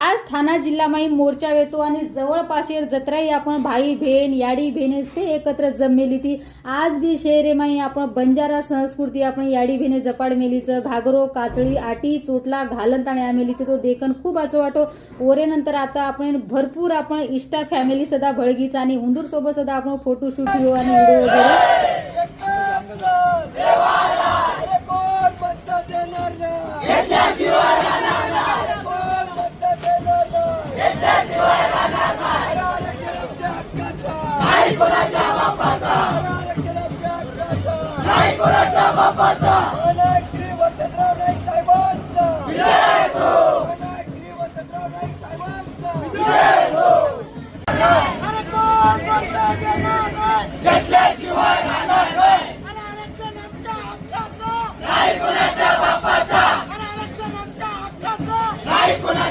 आज ठाणा जिल्हामाई मोर्चा येतो आणि जवळपाशेर जत्राई आपण भाई बहीण याडी बहिणी से एकत्र जमेली ती. आज बी शेरे माई आपण बंजारा संस्कृती आपण याडी बहिणी जपाड मेलीचं. घागरो काचळी आटी चोटला घालंत आणि आमेली ती तो देखन खूप असं वाटो. ओरेनंतर आता आपण भरपूर आपण इष्टा फॅमिली सदा भळगीचा आणि हुंदूर सोबत सदा आपण फोटोशूट आणि व्हिडिओ वगैरे बापाचा नायक श्री वसंतराव नाईक साहेबांचा. विजय असो नायक श्री वसंतराव नाईक साहेबांचा. विजय असो अरे घेतल्याशिवाय राहणार नाही. कुणाच्या बापाचा. नाही कुणा